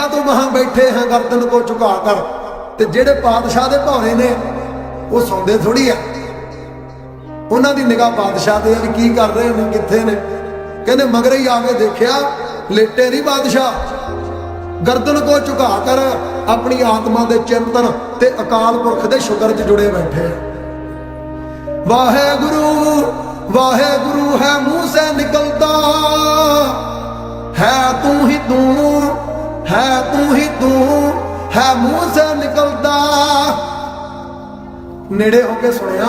ਦੇਖਾ ਤੂੰ ਵਹਾਂ ਬੈਠੇ ਹਾਂ, ਗਰਦਨ ਕੋ ਝੁਕਾ ਕਰ। ਤੇ ਜਿਹੜੇ ਪਾਤਸ਼ਾਹ ਦੇ ਭੌਰੇ ਨੇ, ਉਹ ਸੌਂਦੇ ਥੋੜੀ ਆ। ਉਹਨਾਂ ਦੀ ਨਿਗਾਹ ਬਾਦਸ਼ਾਹ ਤੇ ਵੀ ਕੀ ਕਰ ਰਹੇ ਨੇ, ਕਿੱਥੇ ਨੇ? ਕਹਿੰਦੇ, ਮਗਰ ਹੀ ਆ ਕੇ ਦੇਖਿਆ, ਲੇਟੇ ਨਹੀਂ ਬਾਦਸ਼ਾਹ ਗਰਦਨ ਕੋ ਝੁਕਾ ਕਰ, ਆਪਣੀ ਆਤਮਾ ਦੇ ਚਿੰਤਨ ਤੇ ਅਕਾਲ ਪੁਰਖ ਦੇ ਸ਼ੁਕਰ 'ਚ ਜੁੜੇ ਬੈਠੇ ਆ। ਵਾਹਿਗੁਰੂ ਵਾਹਿਗੁਰੂ ਹੈ ਮੂੰਹ ਸੇ ਨਿਕਲਦਾ। ਨੇੜੇ ਹੋ ਕੇ ਸੁਣਿਆ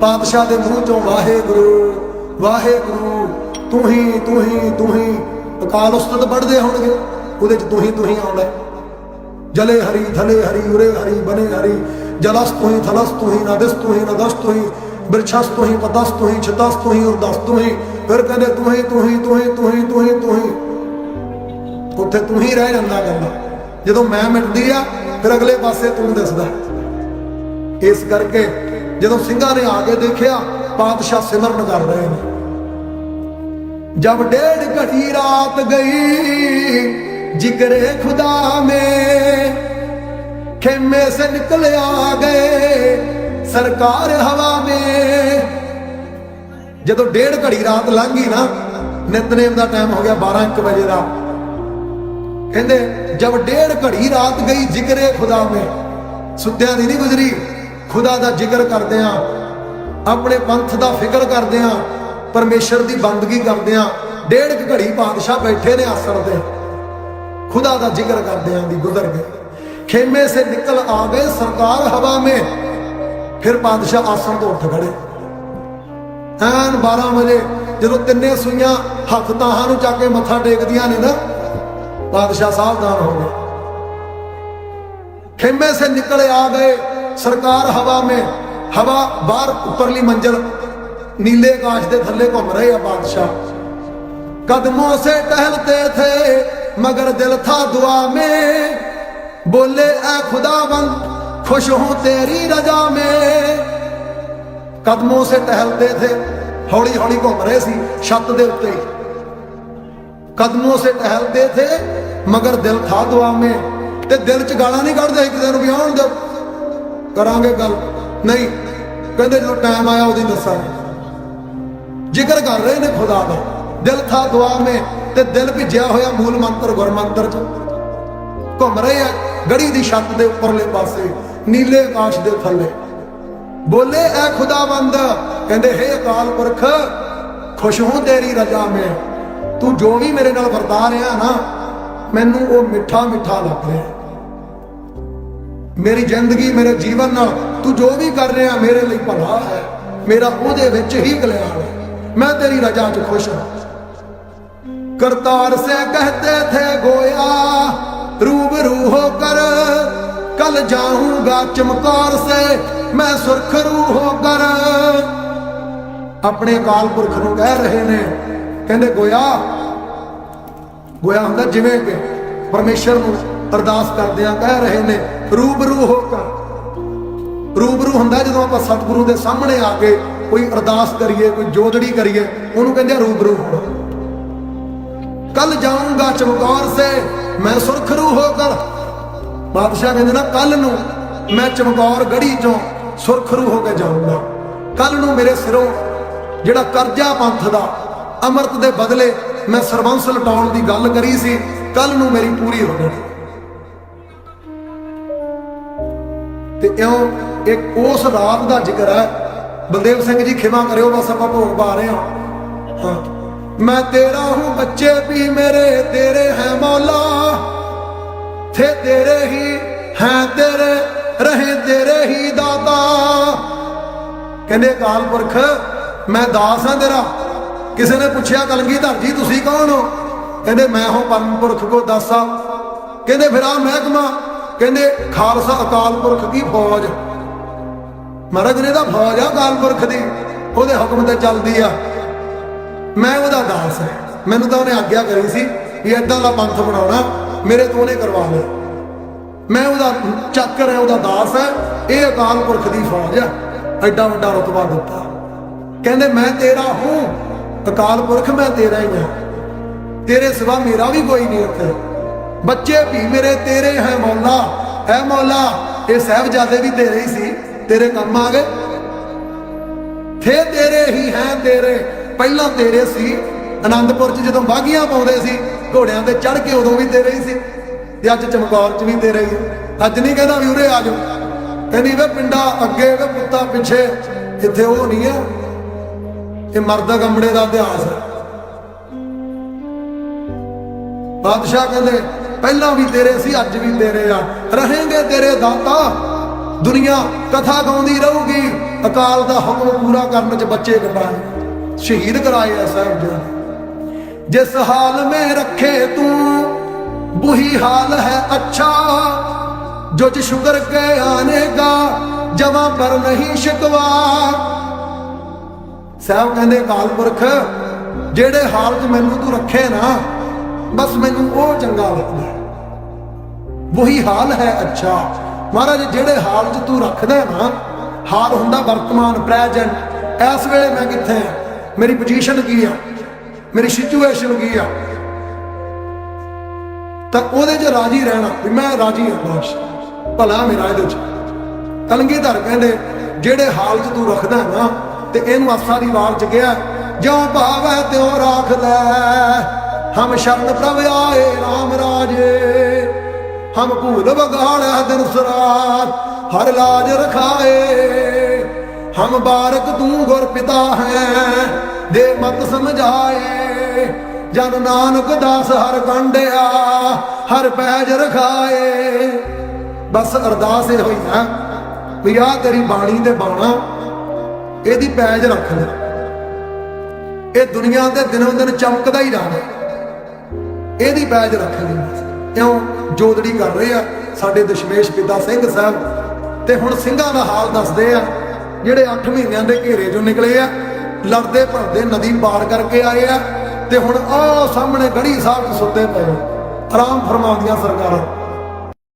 ਪਾਤਸ਼ਾਹ ਦੇ ਮੂੰਹ ਚੋਂ ਵਾਹਿਗੁਰੂ ਵਾਹਿਗੁਰੂ ਤੂੰ ਹੀ ਤੂੰ ਹੀ ਤੂੰ ਹੀ ਅਕਾਲ ਉਸਤਤ ਪੜਦੇ ਹੋਣਗੇ ਉਹਦੇ ਚ ਤੂੰ ਹੀ ਤੂੰ ਹੀ ਆਉਂਦਾ ਜਲੇ ਹਰੀ ਥਲੇ ਹਰੀ ਉਰੇ ਹਰੀ ਬਨੇ ਹਰੀ ਜਲਸ ਤੂੰ ਹੀ ਥਲਸ ਤੂੰ ਹੀ ਨਦਸ ਤੂੰ ਹੀ ਨਦਸ ਤੂੰ ਹੀ ਬਿਰਛਸ ਤੂੰ ਹੀ ਪਦਸ ਤੂੰ ਹੀ ਛਤਸ ਤੂੰ ਹੀ ਉਰਦਸ ਤੂੰ ਹੀ ਫਿਰ ਕਹਿੰਦੇ ਤੂੰ ਹੀ ਤੂੰ ਹੀ ਤੂੰ ਹੀ ਤੂੰ ਹੀ ਤੂੰ ਹੀ ਤੂੰ ਹੀ ਉੱਥੇ ਤੂੰ ਹੀ ਰਹਿ ਜਾਂਦਾ ਕਹਿੰਦਾ ਜਦੋਂ ਮੈਂ ਮਿਟਦੀ ਆ ਫਿਰ ਅਗਲੇ ਪਾਸੇ ਤੂੰ ਦਿਸਦਾ ਇਸ ਕਰਕੇ ਜਦੋਂ ਸਿੰਘਾਂ ਨੇ ਆ ਕੇ ਦੇਖਿਆ, ਪਾਤਸ਼ਾਹ ਸਿਮਰਨ ਕਰ ਰਹੇ ਨੇ। ਜਦ ਡੇਢ ਘੜੀ ਰਾਤ ਗਈ, ਜਿਗਰੇ ਖੁਦਾ ਮੇ, ਖੇਮੇ ਸੇ ਨਿਕਲ ਆ ਗਏ, ਸਰਕਾਰ ਹਵਾ ਮੇ। ਜਦੋਂ ਡੇਢ ਘੜੀ ਰਾਤ ਲੰਘ ਗਈ ਨਾ, ਨਿਤਨੇਮ ਦਾ ਟਾਈਮ ਹੋ ਗਿਆ 12 1 ਵਜੇ ਦਾ। ਕਹਿੰਦੇ ਜਦ ਡੇਢ ਘੜੀ ਰਾਤ ਗਈ, ਜਿਗਰੇ ਖੁਦਾ ਮੇ, ਸੁੱਤਿਆਂ ਦੀ ਨਹੀਂ ਗੁਜ਼ਰੀ। ਖੁਦਾ ਦਾ ਜ਼ਿਕਰ ਕਰਦੇ ਆ ਆਪਣੇ ਪੰਥ ਦਾ ਫਿਕਰ ਕਰਦੇ ਆ ਪਰਮੇਸ਼ਰ ਦੀ ਬੰਦਗੀ ਕਰਦੇ ਆ ਡੇਢ ਘੜੀ ਬਾਦਸ਼ਾਹ ਬੈਠੇ ਨੇ ਆਸਣ ਤੇ। ਖੁਦਾ ਦਾ ਜ਼ਿਕਰ ਕਰਦੇ ਆ ਦੀ ਗੁਜ਼ਰ ਗਏ। ਖੇਮੇ ਸੇ ਨਿਕਲ ਆ ਗਏ ਸਰਕਾਰ ਹਵਾ ਮੇ, ਫਿਰ ਬਾਦਸ਼ਾਹ ਆਸਣ ਤੋਂ ਉੱਠ ਖੜੇ। ਐਨ 12 ਵਜੇ ਜਦੋਂ ਤਿੰਨੇ ਸੂਈਆਂ ਹੱਥ ਤਾਹਾਂ ਨੂੰ ਚੱਕ ਕੇ ਮੱਥਾ ਟੇਕਦੀਆਂ ਨੇ ਨਾ ਬਾਦਸ਼ਾਹ ਸਾਹਿਬ ਦਾਨ ਹੋ ਗਏ। ਖੇਮੇ ਸੇ ਨਿਕਲੇ ਆ ਗਏ ਸਰਕਾਰ ਹਵਾ ਮੇ, ਹਵਾ ਬਾਹਰ ਉੱਪਰਲੀ ਮੰਜ਼ਲ ਨੀਲੇ ਆਕਾਸ਼ ਦੇ ਥੱਲੇ ਘੁੰਮ ਰਹੇ ਆ ਬਾਦਸ਼ਾਹ। ਕਦਮੋਂ ਸੇ ਟਹਿਲਤੇ ਥੇ, ਮਗਰ ਦਿਲ ਥਾ ਦੁਆ ਮੇ। ਬੋਲੇ, ਐ ਖੁਦਾਵੰਦ, ਖੁਸ਼ ਹੂੰ ਤੇਰੀ ਰਜ਼ਾ ਮੇ। ਕਦਮੋਂ ਸੇ ਟਹਿਲਤੇ ਥੇ ਹੌਲੀ ਹੌਲੀ ਘੁੰਮ ਰਹੇ ਸੀ ਛੱਤ ਦੇ ਉੱਤੇ। ਕਦਮੋਂ ਸੇ ਟਹਿਲਦੇ ਥੇ, ਮਗਰ ਦਿਲ ਥਾ ਦੁਆ ਮੇ। ਤੇ ਦਿਲ ਚ ਗਾਲਾਂ ਨਹੀਂ ਕੱਢਦੇ, ਇੱਕ ਦਿਨ ਵੀ ਆਉਣ ਦੇ ਕਰਾਂਗੇ ਗੱਲ। ਨਹੀਂ, ਕਹਿੰਦੇ ਜਦੋਂ ਟਾਈਮ ਆਇਆ ਉਹਦੀ ਦੱਸਾਂਗੇ ਜ਼ਿਕਰ ਕਰ ਰਹੇ ਨੇ ਖੁਦਾ ਦਾ। ਦਿਲ ਥਾ ਦੁਆ ਮੇ ਤੇ ਦਿਲ ਭਿੱਜਿਆ ਹੋਇਆ ਮੂਲ ਮੰਤਰ ਗੁਰਮੰਤਰ ਚ। ਘੁੰਮ ਰਹੇ ਆ ਗੜੀ ਦੀ ਛੱਤ ਦੇ ਉੱਪਰਲੇ ਪਾਸੇ, ਨੀਲੇ ਆਕਾਸ਼ ਦੇ ਥੱਲੇ। ਬੋਲੇ, ਐ ਖੁਦਾਵੰਦ, ਕਹਿੰਦੇ, ਹੇ ਅਕਾਲ ਪੁਰਖ, ਖੁਸ਼ ਹੂੰ ਤੇਰੀ ਰਜ਼ਾ ਮੈਂ। ਤੂੰ ਜੋ ਵੀ ਮੇਰੇ ਨਾਲ ਵਰਤਾ ਰਿਹਾ ਨਾ, ਮੈਨੂੰ ਉਹ ਮਿੱਠਾ ਮਿੱਠਾ ਲੱਗ ਰਿਹਾ ਮੇਰੀ ਜ਼ਿੰਦਗੀ ਮੇਰੇ ਜੀਵਨ ਨਾਲ ਤੂੰ ਜੋ ਵੀ ਕਰ ਰਿਹਾ ਮੇਰੇ ਲਈ ਭਲਾ ਹੈ ਮੇਰਾ ਉਹਦੇ ਵਿੱਚ ਹੀ ਕਲਿਆਣ ਹੈ ਮੈਂ ਤੇਰੀ ਰਜ਼ਾ 'ਚ ਖੁਸ਼ ਹਾਂ करतार से कहते थे गोया रूबरू होकर कल जाऊंगा चमकार से मैं सुरखरू होकर ਆਪਣੇ ਅਕਾਲ ਪੁਰਖ ਨੂੰ ਕਹਿ ਰਹੇ ਨੇ ਕਹਿੰਦੇ ਗੋਇਆ ਗੋਇਆ ਹੁੰਦਾ ਜਿਵੇਂ ਕਿ ਪਰਮੇਸ਼ਰ ਨੂੰ ਅਰਦਾਸ ਕਰਦਿਆਂ ਕਹਿ ਰਹੇ ਨੇ, ਰੂਬਰੂ ਹੋ ਕਰ ਰੂਬਰੂ ਹੁੰਦਾ ਜਦੋਂ ਆਪਾਂ ਸਤਿਗੁਰੂ ਦੇ ਸਾਹਮਣੇ ਆ ਕੇ ਕੋਈ ਅਰਦਾਸ ਕਰੀਏ, ਕੋਈ ਜੋਦੜੀ ਕਰੀਏ, ਉਹਨੂੰ ਕਹਿੰਦੇ ਰੂਬਰੂ ਹੋ ਕੱਲ ਜਾਊਂਗਾ ਚਮਕੌਰ ਸੇ, ਮੈਂ ਸੁਰਖਰੂ ਹੋ ਕਰ ਬਾਦਸ਼ਾਹ ਕਹਿੰਦੇ ਨਾ, ਕੱਲ ਨੂੰ ਮੈਂ ਚਮਕੌਰ ਗੜੀ ਚੋਂ ਸੁਰਖਰੂ ਹੋ ਕੇ ਜਾਊਂਗਾ। ਕੱਲ ਨੂੰ ਮੇਰੇ ਸਿਰੋਂ ਜਿਹੜਾ ਕਰਜ਼ਾ ਪੰਥ ਦਾ ਅੰਮ੍ਰਿਤ ਦੇ ਬਦਲੇ ਮੈਂ ਸਰਬੰਸ ਲਟਾਉਣ ਦੀ ਗੱਲ ਕਰੀ ਸੀ, ਕੱਲ ਨੂੰ ਮੇਰੀ ਪੂਰੀ ਹੋ ਜਾਣੀ। ਤੇ ਇਉਂ ਇੱਕ ਉਸ ਰਾਤ ਦਾ ਜ਼ਿਕਰ ਹੈ। ਬਲਦੇਵ ਸਿੰਘ ਜੀ ਖਿਮਾ ਕਰਿਓ, ਬਸ ਆਪਾਂ ਭੋਗ ਪਾ ਰਹੇ ਹਾਂ। ਮੈਂ ਤੇਰਾ ਹੂੰ ਬੱਚੇ ਵੀ ਮੇਰੇ, ਤੇਰੇ ਹੈ ਮੌਲਾ। ਥੇ ਤੇਰੇ ਹੀ ਹੈ ਤੇਰੇ, ਰਹੇ ਤੇਰੇ ਹੀ ਦਾਤਾ। ਕਹਿੰਦੇ ਕਾਲ ਪੁਰਖ ਮੈਂ ਦਾਸ ਹਾਂ ਤੇਰਾ। ਕਿਸੇ ਨੇ ਪੁੱਛਿਆ ਕਲਗੀਧਰ ਜੀ, ਤੁਸੀਂ ਕੌਣ ਹੋ? ਕਹਿੰਦੇ, ਮੈਂ ਹਾਂ ਪਰਮ ਪੁਰਖ ਕੋ ਦਾਸਾ। ਕਹਿੰਦੇ, ਫਿਰ ਆ ਮਹਿਕਮਾ ਕਹਿੰਦੇ ਖਾਲਸਾ ਅਕਾਲ ਪੁਰਖ ਦੀ ਫੌਜ? ਮਹਾਰਾਜ ਨੇ ਦਾ ਫੌਜ ਆ ਅਕਾਲ ਪੁਰਖ ਦੀ, ਉਹਦੇ ਹੁਕਮ ਤੇ ਚੱਲਦੀ ਆ। ਮੈਂ ਉਹਦਾ ਦਾਸ ਹਾਂ। ਮੈਨੂੰ ਤਾਂ ਉਹਨੇ ਆਗਿਆ ਕਰੀ ਸੀ ਵੀ ਏਦਾਂ ਦਾ ਪੰਥ ਬਣਾਉਣਾ, ਮੇਰੇ ਤੋਂ ਉਹਨੇ ਕਰਵਾ ਲਿਆ। ਮੈਂ ਉਹਦਾ ਚੱਕਰ ਹੈ, ਉਹਦਾ ਦਾਸ ਹੈ, ਇਹ ਅਕਾਲ ਪੁਰਖ ਦੀ ਫੌਜ ਹੈ ਐਡਾ ਵੱਡਾ ਰਤਬਾ ਦਿੱਤਾ। ਕਹਿੰਦੇ ਮੈਂ ਤੇਰਾ ਹੂੰ, ਅਕਾਲ ਪੁਰਖ ਮੈਂ ਤੇਰਾ ਹੀ ਹਾਂ। ਤੇਰੇ ਸਿਵਾ ਮੇਰਾ ਵੀ ਕੋਈ ਨਹੀਂ ਉੱਥੇ। ਬੱਚੇ ਵੀ ਮੇਰੇ ਤੇਰੇ ਹੈ ਮੌਲਾ ਹੈ ਮੌਲਾ, ਇਹ ਸਾਹਿਬਜ਼ਾਦੇ ਵੀ ਤੇਰੇ ਹੀ ਸੀ, ਤੇਰੇ ਕੰਮ ਆ ਗਏ। ਥੇ ਤੇਰੇ ਹੀ ਹੈ ਤੇਰੇ, ਪਹਿਲਾਂ ਤੇਰੇ ਸੀ। ਆਨੰਦਪੁਰ ਚ ਜਦੋਂ ਬਾਗੀਆਂ ਪਾਉਂਦੇ ਸੀ, ਘੋੜਿਆਂ ਤੇ ਚੜ ਕੇ ਉਦੋਂ ਵੀ ਤੇਰੇ ਹੀ ਸੀ। ਤੇ ਅੱਜ ਚਮਕੌਰ ਚ ਵੀ ਤੇਰੇ ਹੀ। ਹੈ। ਅੱਜ ਨਹੀਂ ਕਹਿੰਦਾ ਵੀ ਉਰੇ ਆ ਜਾਓ। ਕਹਿੰਦੀ ਵੇ ਪਿੰਡਾ ਅੱਗੇ ਵੇ ਪੁੱਤਾ ਪਿੱਛੇ, ਇੱਥੇ ਉਹ ਨਹੀਂ ਹੈ ਇਹ ਮਰਦ ਗੰਬੜੇ ਦਾ ਇਤਿਹਾਸ ਹੈ। ਬਾਦਸ਼ਾਹ ਕਹਿੰਦੇ ਪਹਿਲਾਂ ਵੀ ਤੇਰੇ ਸੀ, ਅੱਜ ਵੀ ਤੇਰੇ ਆ। ਰਹੇਂਗੇ ਤੇਰੇ ਦਾਤਾ। ਦੁਨੀਆ ਕਥਾ ਗਾਉਂਦੀ ਰਹੂਗੀ। ਅਕਾਲ ਦਾ ਹੁਕਮ ਪੂਰਾ ਕਰਨ ਚ ਬੱਚੇ ਕਟਾਏ ਸ਼ਹੀਦ ਕਰਾਏ ਆ ਸਾਹਿਬ ਜੀ। ਜਿਸ ਹਾਲ ਮੇ ਰੱਖੇ ਤੂੰ, ਬੁਹੀ ਹਾਲ ਹੈ ਅੱਛਾ। ਜੋ ਚ ਸ਼ੁਕਰ ਕੇ ਆਨੇ ਜਮਾ ਪਰ ਨਹੀਂ ਸ਼ਿਕਵਾ। ਸਾਹਿਬ ਕਹਿੰਦੇ, ਕਾਲ ਪੁਰਖ, ਜਿਹੜੇ ਹਾਲ 'ਚ ਮੈਨੂੰ ਤੂੰ ਰੱਖੇ ਨਾ ਬਸ ਮੈਨੂੰ ਉਹ ਚੰਗਾ ਲੱਗਦਾ ਹੈ। ਵਹੀ ਹਾਲ ਹੈ ਅੱਛਾ। ਮਹਾਰਾਜ, ਜਿਹੜੇ ਹਾਲ 'ਚ ਤੂੰ ਰੱਖਦਾ ਹੈ ਨਾ, ਹਾਲ ਹੁੰਦਾ ਵਰਤਮਾਨ, ਪ੍ਰੈਜ਼ੈਂਟ। ਇਸ ਵੇਲੇ ਮੈਂ ਕਿੱਥੇ ਆ ਮੇਰੀ ਪੋਜੀਸ਼ਨ ਕੀ ਆ? ਮੇਰੀ ਸਿਚੁਏਸ਼ਨ ਕੀ ਆ? ਤਾਂ ਉਹਦੇ 'ਚ ਰਾਜੀ ਰਹਿਣਾ ਵੀ ਮੈਂ ਰਾਜੀ ਹਾਂ, ਬਸ। ਭਲਾ ਮੇਰਾ ਇਹਦੇ 'ਚ। ਕਲਗੀਧਰ ਕਹਿੰਦੇ, ਜਿਹੜੇ ਹਾਲ 'ਚ ਤੂੰ ਰੱਖਦਾ ਨਾ, ਤੇ ਇਹਨੂੰ ਆਸਾ ਦੀ ਵਾਰ 'ਚ ਗਿਆ ਜਿਉ ਭਾਵੈ ਤਿਉ ਰੱਖਦਾ ਹਮ ਸ਼ਰਨ ਪ੍ਰਭ ਆਏ RAM ਰਾਜੇ। ਹਮ ਭੂਲ ਬਗਾੜਿਆ ਦਿਨ ਸਰਾਤ, ਹਰ ਲਾਜ ਰਖਾਏ। ਹਮ ਬਾਰਕ ਤੂੰ ਗੁਰ ਪਿਤਾ ਹੈ, ਦੇ ਮਤ ਸਮਝਾਏ। ਜਨ ਨਾਨਕ ਦਾਸ ਹਰ ਕੰਡਿਆ ਹਰ ਪੈਜ ਰਖਾਏ। ਬਸ ਅਰਦਾਸ ਇਹ ਹੋਈ ਨਾ ਵੀ ਆ ਤੇਰੀ ਬਾਣੀ ਦੇ ਬਾਣਾ, ਇਹਦੀ ਪੈਜ ਰੱਖ ਲੈ। ਇਹ ਦੁਨੀਆ ਦੇ ਦਿਨੋਂ ਦਿਨ ਚਮਕਦਾ ਹੀ ਰਹੇ ਇਹਦੀ ਬੈਜ ਰੱਖਣੀ ਕਿਉਂ? ਜੋਦੜੀ ਕਰ ਰਹੇ ਆ, ਸਾਡੇ ਦਸ਼ਮੇਸ਼ ਪਿਤਾ ਸਿੰਘ ਸਾਹਿਬ ਤੇ ਹੁਣ ਸਿੰਘਾਂ ਦਾ ਹਾਲ ਦੱਸਦੇ ਆ, ਜਿਹੜੇ 8 ਮਹੀਨਿਆਂ ਦੇ ਘੇਰੇ ਚੋਂ ਨਿਕਲੇ ਆ, ਲੜਦੇ ਭਰਦੇ ਨਦੀ ਪਾਰ ਕਰਕੇ ਆਏ ਆ ਤੇ ਹੁਣ ਆਹ ਸਾਹਮਣੇ ਗੜੀ ਸਾਹਿਬ 'ਚ ਸੁੱਤੇ ਪਏ ਆਰਾਮ ਫਰਮਾਉਂਦੀਆਂ ਸਰਕਾਰਾਂ।